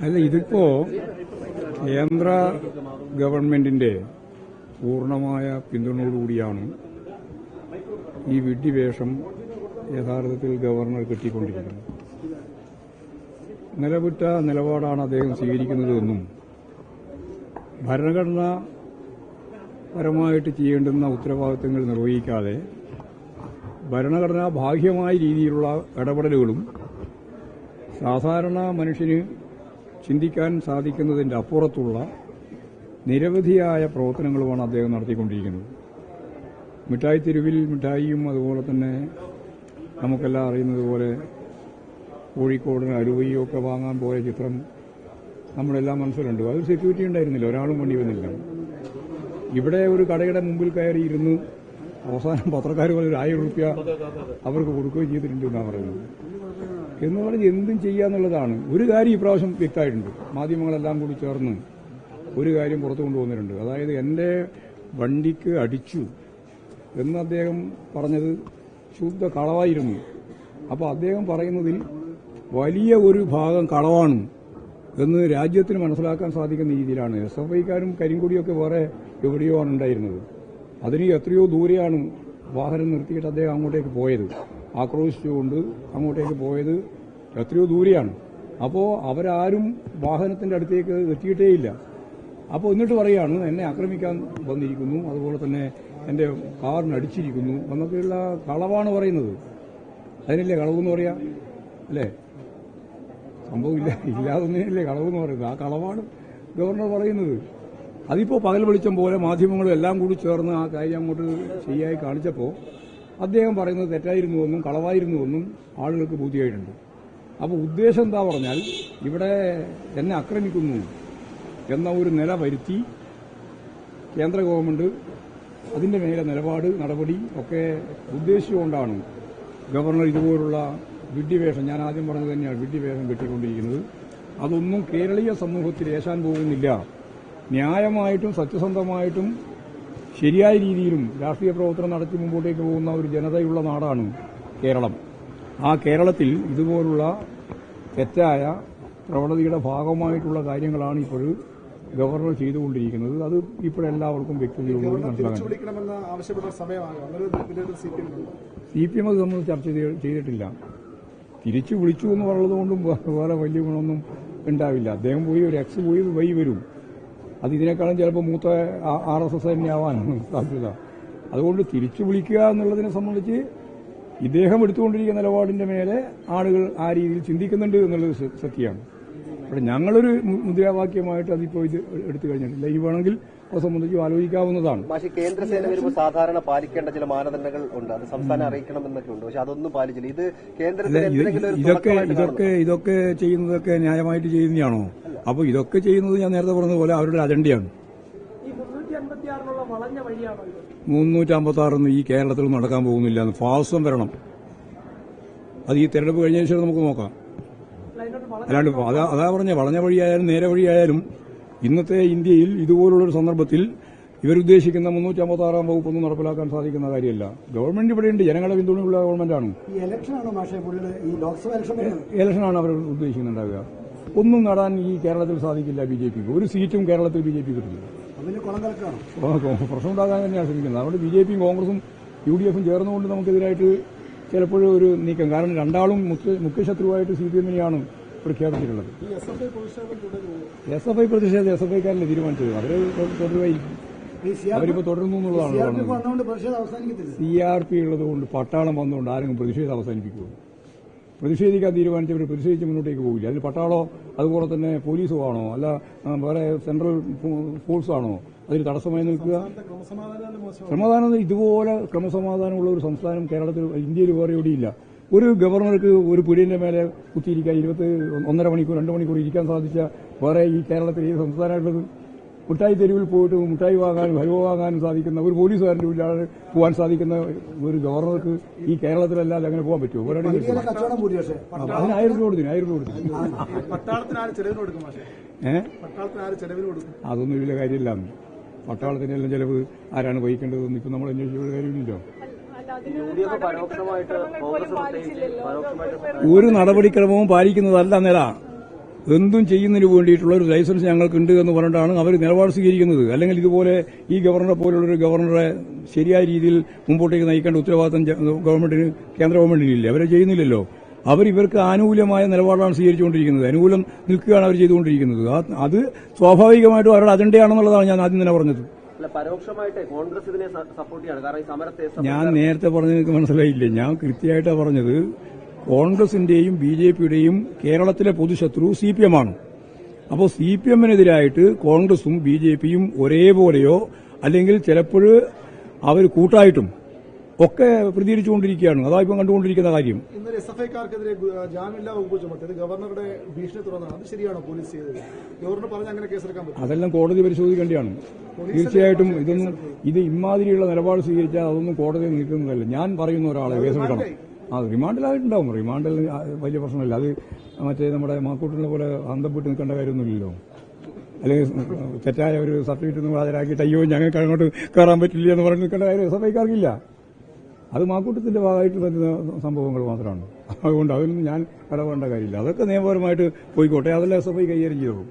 അല്ല ഇതിപ്പോ കേന്ദ്ര ഗവൺമെന്റിന്റെ പൂർണമായ പിന്തുണയോടുകൂടിയാണ് ഈ വിഡ്ഢിവേഷം യഥാർത്ഥത്തിൽ ഗവർണർ കിട്ടിക്കൊണ്ടിരിക്കുന്നത്. നിലവിട്ട നിലപാടാണ് അദ്ദേഹം സ്വീകരിക്കുന്നതെന്നും ഭരണഘടന പരമായിട്ട് ചെയ്യേണ്ടുന്ന ഉത്തരവാദിത്തങ്ങൾ നിർവഹിക്കാതെ ഭരണഘടനാ ബാഹ്യമായ രീതിയിലുള്ള ഇടപെടലുകളും സാധാരണ മനുഷ്യന് ചിന്തിക്കാൻ സാധിക്കുന്നതിന്റെ അപ്പുറത്തുള്ള നിരവധിയായ പ്രവർത്തനങ്ങളുമാണ് അദ്ദേഹം നടത്തിക്കൊണ്ടിരിക്കുന്നത്. മിഠായി തെരുവിൽ മിഠായിയും അതുപോലെ തന്നെ നമുക്കെല്ലാം അറിയുന്നത് പോലെ കോഴിക്കോടിന് അരുവയൊക്കെ വാങ്ങാൻ പോയ ചിത്രം നമ്മളെല്ലാം മനസ്സിലുണ്ട്. അതൊരു സെക്യൂരിറ്റി ഉണ്ടായിരുന്നില്ല. ഒരാളും വേണ്ടി വന്നില്ല. ഇവിടെ ഒരു കടയുടെ മുമ്പിൽ കയറി ഇരുന്ന് അവസാനം പത്രക്കാർ പോലെ ഒരു ആയിരം റുപ്യ അവർക്ക് കൊടുക്കുകയും ചെയ്തിട്ടുണ്ട് എന്നാണ് പറയുന്നത്. എന്ന് പറഞ്ഞ് എന്തും ചെയ്യാന്നുള്ളതാണ് ഒരു കാര്യം ഇപ്രാവശ്യം വ്യക്തമായിട്ടുണ്ട്. മാധ്യമങ്ങളെല്ലാം കൂടി ചേർന്ന് ഒരു കാര്യം പുറത്തു കൊണ്ടുവന്നിട്ടുണ്ട്. അതായത് എന്റെ വണ്ടിക്ക് അടിച്ചു എന്ന് അദ്ദേഹം പറഞ്ഞത് ശുദ്ധ കളവായിരുന്നു. അപ്പോൾ അദ്ദേഹം പറയുന്നതിൽ വലിയ ഒരു ഭാഗം കളവാണ് എന്ന് രാജ്യത്തിന് മനസ്സിലാക്കാൻ സാധിക്കുന്ന രീതിയിലാണ്. എസ് എഫ് ഐക്കാരും കരിങ്കൊടിയൊക്കെ വേറെ എവിടെയോ ആണ് ഉണ്ടായിരുന്നത്. അതിന് എത്രയോ ദൂരെയാണ് വാഹനം നിർത്തിയിട്ട് അദ്ദേഹം അങ്ങോട്ടേക്ക് പോയത്. ആക്രോശിച്ചുകൊണ്ട് അങ്ങോട്ടേക്ക് പോയത് എത്രയോ ദൂരെയാണ്. അപ്പോൾ അവരാരും വാഹനത്തിന്റെ അടുത്തേക്ക് എത്തിയിട്ടേയില്ല. അപ്പോൾ എന്നിട്ട് പറയാണ് എന്നെ ആക്രമിക്കാൻ വന്നിരിക്കുന്നു. അതുപോലെ തന്നെ എന്റെ കാറിന് അടിച്ചിരിക്കുന്നു. എന്നൊക്കെയുള്ള കളവാണ് പറയുന്നത്. അതിനല്ലേ കളവെന്ന് പറയാ? അല്ലേ? സംഭവം ഇല്ല ഇല്ലാതൊന്നിനല്ലേ കളവെന്ന് പറയുന്നത്. ആ കളവാണ് ഗവർണർ പറയുന്നത്. അതിപ്പോ പകൽ വെളിച്ചം പോലെ മാധ്യമങ്ങളും എല്ലാം കൂടി ചേർന്ന് ആ കാര്യം അങ്ങോട്ട് ശരിയായി കാണിച്ചപ്പോൾ അദ്ദേഹം പറയുന്നത് തെറ്റായിരുന്നുവെന്നും കളവായിരുന്നുവെന്നും ആളുകൾക്ക് ബോധ്യമായിട്ടുണ്ട്. അപ്പോൾ ഉദ്ദേശം എന്താ പറഞ്ഞാൽ ഇവിടെ എന്നെ ആക്രമിക്കുന്നു എന്ന ഒരു നില വരുത്തി കേന്ദ്ര ഗവൺമെന്റ് അതിന്റെ മേലെ നിലപാട് നടപടി ഒക്കെ ഉദ്ദേശിച്ചുകൊണ്ടാണ് ഗവർണർ ഇതുപോലുള്ള വിഡ്ഢിവേഷം ഞാൻ ആദ്യം പറഞ്ഞത് തന്നെയാണ് വിഡ്ഢിവേഷം കെട്ടിക്കൊണ്ടിരിക്കുന്നത്. അതൊന്നും കേരളീയ സമൂഹത്തിൽ ഏശാൻ പോകുന്നില്ല. ന്യായമായിട്ടും സത്യസന്ധമായിട്ടും ശരിയായ രീതിയിലും രാഷ്ട്രീയ പ്രവർത്തനം നടത്തി മുമ്പോട്ടേക്ക് പോകുന്ന ഒരു ജനതയുള്ള നാടാണ് കേരളം. ആ കേരളത്തിൽ ഇതുപോലുള്ള തെറ്റായ പ്രവണതയുടെ ഭാഗമായിട്ടുള്ള കാര്യങ്ങളാണ് ഇപ്പോൾ ഗവർണർ ചെയ്തുകൊണ്ടിരിക്കുന്നത്. അത് ഇപ്പോഴെല്ലാവർക്കും വിലയിരുത്തൽ സി പി എം അത് നമ്മൾ ചർച്ച ചെയ്തിട്ടില്ല. തിരിച്ചു വിളിച്ചു എന്ന് പറയുന്നത് കൊണ്ടും വേറെ വലിയ ഗുണമൊന്നും ഉണ്ടാവില്ല. അദ്ദേഹം പോയി ഒരു എക്സ് പോയി വൈ വരും. അത് ഇതിനേക്കാളും ചിലപ്പോൾ മൂത്ത ആർ എസ് എസ് തന്നെ ആവാനാണ് സാധ്യത. അതുകൊണ്ട് തിരിച്ചു വിളിക്കുക എന്നുള്ളതിനെ സംബന്ധിച്ച് ഇദ്ദേഹം എടുത്തുകൊണ്ടിരിക്കുന്ന നിലപാടിന്റെ മേലെ ആളുകൾ ആ രീതിയിൽ ചിന്തിക്കുന്നുണ്ട് എന്നുള്ളത് സത്യമാണ്. പക്ഷെ ഞങ്ങളൊരു മുദ്രാവാക്യമായിട്ട് അതിപ്പോ ഇത് എടുത്തു കഴിഞ്ഞിട്ടില്ല. ഇനി വേണമെങ്കിൽ അത് സംബന്ധിച്ച് ആലോചിക്കാവുന്നതാണ്. പക്ഷേ കേന്ദ്ര സേന വരുമ്പോൾ സാധാരണ പാലിക്കേണ്ട ചില മാനദണ്ഡങ്ങൾ ഉണ്ട്. അത് സംസ്ഥാനം അറിയിക്കണം എന്നൊക്കെ ഉണ്ട്. പക്ഷെ അതൊന്നും പാലിച്ചില്ല. ഇത് കേന്ദ്രത്തിൽ ഇതൊക്കെ ഇതൊക്കെ ഇതൊക്കെ ചെയ്യുന്നതൊക്കെ ന്യായമായിട്ട് ചെയ്യുന്നതാണോ? അപ്പോൾ ഇതൊക്കെ ചെയ്യുന്നത് ഞാൻ നേരത്തെ പറഞ്ഞതുപോലെ അവരുടെ അജണ്ടയാണ്. ഈ മുന്നൂറ്റി അൻപത്തി ആറിനുള്ള വളഞ്ഞ വഴിയാണോ ഇത് മുന്നൂറ്റമ്പത്തി ഈ കേരളത്തിൽ നടക്കാൻ പോകുന്നില്ല എന്ന് ഫാസം വരണം. അത് ഈ തെരഞ്ഞെടുപ്പ് കഴിഞ്ഞ ശേഷം നമുക്ക് നോക്കാം. അല്ലാണ്ട് അതാ അതാ പറഞ്ഞ വളഞ്ഞ വഴിയായാലും നേരെ വഴിയായാലും ഇന്നത്തെ ഇന്ത്യയിൽ ഇതുപോലുള്ളൊരു സന്ദർഭത്തിൽ ഇവരുദ്ദേശിക്കുന്ന മുന്നൂറ്റമ്പത്താറാം വകുപ്പൊന്നും നടപ്പിലാക്കാൻ സാധിക്കുന്ന കാര്യമല്ല. ഗവൺമെന്റ് ഇവിടെയുണ്ട് ജനങ്ങളെ പിന്തുണയുള്ള ഗവൺമെന്റാണ്. ഇലക്ഷനാണോ അവർ ഉദ്ദേശിക്കുന്നുണ്ടാവുക. ഒന്നും നടാൻ ഈ കേരളത്തിൽ സാധിക്കില്ല ബി ജെ പിക്ക്. ഒരു സീറ്റും കേരളത്തിൽ ബി ജെ പി കിട്ടില്ല. പ്രശ്നം ഉണ്ടാകാൻ തന്നെയാണ് ശ്രമിക്കുന്നത്. അതുകൊണ്ട് ബി ജെ പിയും കോൺഗ്രസും യു ഡി എഫും ചേർന്നുകൊണ്ട് നമുക്കെതിരായിട്ട് ചിലപ്പോഴും ഒരു നീക്കം. കാരണം രണ്ടാളും മുഖ്യ മുഖ്യശത്രുവായിട്ട് സി പി എമ്മിനെയാണ് പ്രഖ്യാപിച്ചിട്ടുള്ളത്. എസ് എഫ് ഐ പ്രതിഷേധം എസ് എഫ് ഐക്കാരനെ തീരുമാനിച്ചത്? അവർ തുടരുമായിരിക്കും അവരിപ്പോ തുടരുന്നു എന്നുള്ളതാണ് സി ആർ പി ഉള്ളതുകൊണ്ട് പട്ടാളം വന്നുകൊണ്ട് ആരെങ്കിലും പ്രതിഷേധം അവസാനിപ്പിക്കുമോ പ്രതിഷേധിക്കാൻ തീരുമാനിച്ചവർ പ്രതിഷേധിച്ച് മുന്നോട്ടേക്ക് പോകില്ല. അതിൽ പട്ടാളോ അതുപോലെ തന്നെ പോലീസോ ആണോ? അല്ല വേറെ സെൻട്രൽ ഫോഴ്സ് ആണോ? അതിൽ തടസ്സമായി നിൽക്കുക. ക്രമസമാധാനം ഇതുപോലെ ക്രമസമാധാനമുള്ള ഒരു സംസ്ഥാനം കേരളത്തിൽ ഇന്ത്യയിൽ വേറെ എവിടെയില്ല ഒരു ഗവർണർക്ക് ഒരു പിടിയുടെ മേലെ കുത്തിയിരിക്കാൻ ഇരുപത്തി ഒന്നര മണിക്കൂർ രണ്ട് മണിക്കൂർ ഇരിക്കാൻ സാധിച്ച വേറെ ഈ കേരളത്തിൽ ഈ സംസ്ഥാനമായിട്ടുള്ളത് മുട്ടായി തെരുവിൽ പോയിട്ട് മിഠായി വാങ്ങാനും ഹലുവ വാങ്ങാനും സാധിക്കുന്ന ഒരു പോലീസുകാരന്റെ ഇല്ലാതെ പോകാൻ സാധിക്കുന്ന ഒരു ഗവർണർക്ക് ഈ കേരളത്തിലല്ലാതെ അങ്ങനെ പോകാൻ പറ്റുമോ? ഒരാളെ അതിന് ആയിരം രൂപ കൊടുത്തിന് ആയിരം രൂപ കൊടുത്തിന് പട്ടാളത്തിന് ഏഹ് പട്ടാളത്തിന് അതൊന്നും വലിയ കാര്യമില്ല. പട്ടാളത്തിനെല്ലാം ചിലവ് ആരാണ് വഹിക്കേണ്ടതെന്ന് ഇപ്പം നമ്മൾ അന്വേഷിക്കേണ്ട കാര്യമില്ലല്ലോ. ഒരു നടപടിക്രമവും പാലിക്കുന്നതല്ല നില. എന്തും ചെയ്യുന്നതിന് വേണ്ടിയിട്ടുള്ള ഒരു ലൈസൻസ് ഞങ്ങൾക്കുണ്ട് എന്ന് പറഞ്ഞിട്ടാണ് അവർ നിലപാട് സ്വീകരിക്കുന്നത്. അല്ലെങ്കിൽ ഇതുപോലെ ഈ ഗവർണറെ പോലുള്ളൊരു ഗവർണറെ ശരിയായ രീതിയിൽ മുമ്പോട്ടേക്ക് നയിക്കേണ്ട ഉത്തരവാദിത്തം ഗവൺമെന്റിന് കേന്ദ്ര ഗവൺമെന്റിനില്ല. അവരെ ചെയ്യുന്നില്ലല്ലോ. അവർ ഇവർക്ക് ആനുകൂല്യമായ നിലപാടാണ് സ്വീകരിച്ചുകൊണ്ടിരിക്കുന്നത്. അനുകൂലം നിൽക്കുകയാണ് അവർ ചെയ്തുകൊണ്ടിരിക്കുന്നത്. അത് സ്വാഭാവികമായിട്ടും അവരുടെ അജണ്ടയാണെന്നുള്ളതാണ് ഞാൻ ആദ്യം തന്നെ പറഞ്ഞത്. പരോക്ഷമായിട്ട് കോൺഗ്രസ് ഇതിനെ സപ്പോർട്ട് ചെയ്യാണ്. കാരണം ഈ സമരത്തെ ഞാൻ നേരത്തെ പറഞ്ഞത് മനസ്സിലായില്ലേ. ഞാൻ കൃത്യമായിട്ടാണ് പറഞ്ഞത്. കോൺഗ്രസിന്റെയും ബി ജെ പിയുടെയും കേരളത്തിലെ പൊതുശത്രു സി പി എം ആണ്. അപ്പോൾ സി പി എമ്മിനെതിരായിട്ട് കോൺഗ്രസും ബി ജെ പിയും ഒരേപോലെയോ അല്ലെങ്കിൽ ചിലപ്പോൾ അവർ കൂട്ടായിട്ടും ഒക്കെ പ്രതികരിച്ചുകൊണ്ടിരിക്കുകയാണ്. അതാ ഇപ്പം കണ്ടുകൊണ്ടിരിക്കുന്ന കാര്യം. ഇന്നലെ എസ് എഫ് ഐക്കാർക്കെതിരെ ജാമ്യമില്ലാ വകുപ്പ് ചുമത്തിയത് ഗവർണറുടെ ഭീഷണി തുടർന്നാണ്. അത് ശരിയാണോ പോലീസ് ചെയ്തത്? ഗവർണർ പറഞ്ഞ അങ്ങനെ കേസെടുക്കാൻ പറ്റും അതെല്ലാം കോടതി പരിശോധിക്കേണ്ടതാണ് തീർച്ചയായിട്ടും ഇതൊന്നും ഇത് ഇമാതിരിയുള്ള നിലപാട് സ്വീകരിച്ചാൽ അതൊന്നും കോടതി നിൽക്കുന്നതല്ല. ഞാൻ പറയുന്ന ഒരാളെ കേസെടുക്കണം. ആ റിമാൻഡിലായിട്ടുണ്ടാവും. റിമാൻഡിൽ വലിയ പ്രശ്നമില്ല. അത് മറ്റേ നമ്മുടെ മാക്കൂട്ടിനെ പോലെ അന്തം വിട്ട് നിൽക്കേണ്ട കാര്യമൊന്നുമില്ലല്ലോ. അല്ലെങ്കിൽ തെറ്റായ ഒരു സർട്ടിഫിക്കറ്റ് ഒന്നും ഹാജരാക്കിയിട്ട് അയ്യോ ഞങ്ങൾക്ക് അങ്ങോട്ട് കയറാൻ പറ്റില്ല എന്ന് പറഞ്ഞ് നിൽക്കേണ്ട കാര്യം സഭയ്ക്കാർക്കില്ല അത് മാക്കൂട്ടത്തിന്റെ ഭാഗമായിട്ട് വരുന്ന സംഭവങ്ങൾ മാത്രമാണ്. അതുകൊണ്ട് അതിനൊന്നും ഞാൻ ഇടപെടേണ്ട കാര്യമില്ല. അതൊക്കെ നിയമപരമായിട്ട് പോയിക്കോട്ടെ. അതെല്ലാം എസ് എഫ് ഐ കൈകാര്യം ചെയ്തോളൂ.